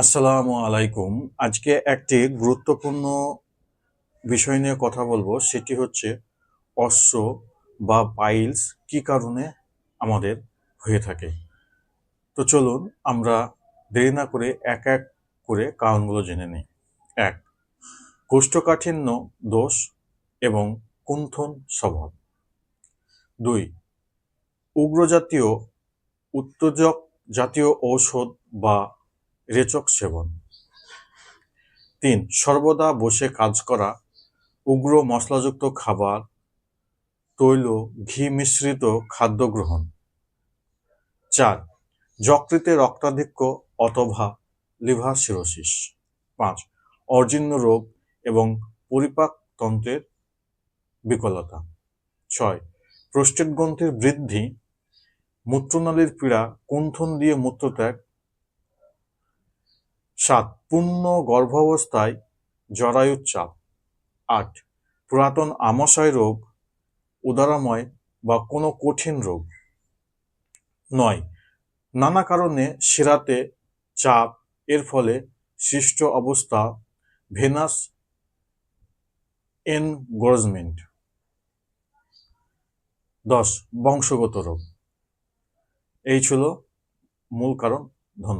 আসসালামু আলাইকুম। আজকে একটি গুরুত্বপূর্ণ বিষয় নিয়ে কথা বলব, সেটি হচ্ছে অশ্ব বা পাইলস কি কারণে আমাদের হয়ে থাকে। তো চলুন আমরা দেরি না করে এক এক করে কারণগুলো জেনে নিই। এক, কোষ্ঠকাঠিন্য দোষ এবং কুণ্ঠন স্বভাব। দুই, উগ্রজাতীয়, উত্তেজক জাতীয় ঔষধ বা রেচক সেবন। তিন, সর্বদা বসে কাজ করা, উগ্র মশলাযুক্ত খাবার, তৈল, ঘি মিশ্রিত খাদ্য গ্রহণ। চার, যকৃতে রক্তাধিক্য অথবা লিভার সিরোসিস। পাঁচ অর্জিন্য রোগ এবং পরিপাকতন্ত্রের বিকলতা। ছয় প্রোস্টেট গ্রন্থির বৃদ্ধি, মূত্রনালীর পীড়া, কুণ্ঠন দিয়ে মূত্রত্যাগ সাত পূর্ণ গর্ভাবস্থায় জরায়ুর চাপ। আট, পুরাতন আমাশয় রোগ, উদারাময় বা কোনো কঠিন রোগ। নয়, নানা কারণে শিরাতে চাপ, এর ফলে সৃষ্ট অবস্থা, ভেনাস এনগোর্জমেন্ট। দশ, বংশগত রোগ। এই ছিল মূল কারণ। ধন্যবাদ।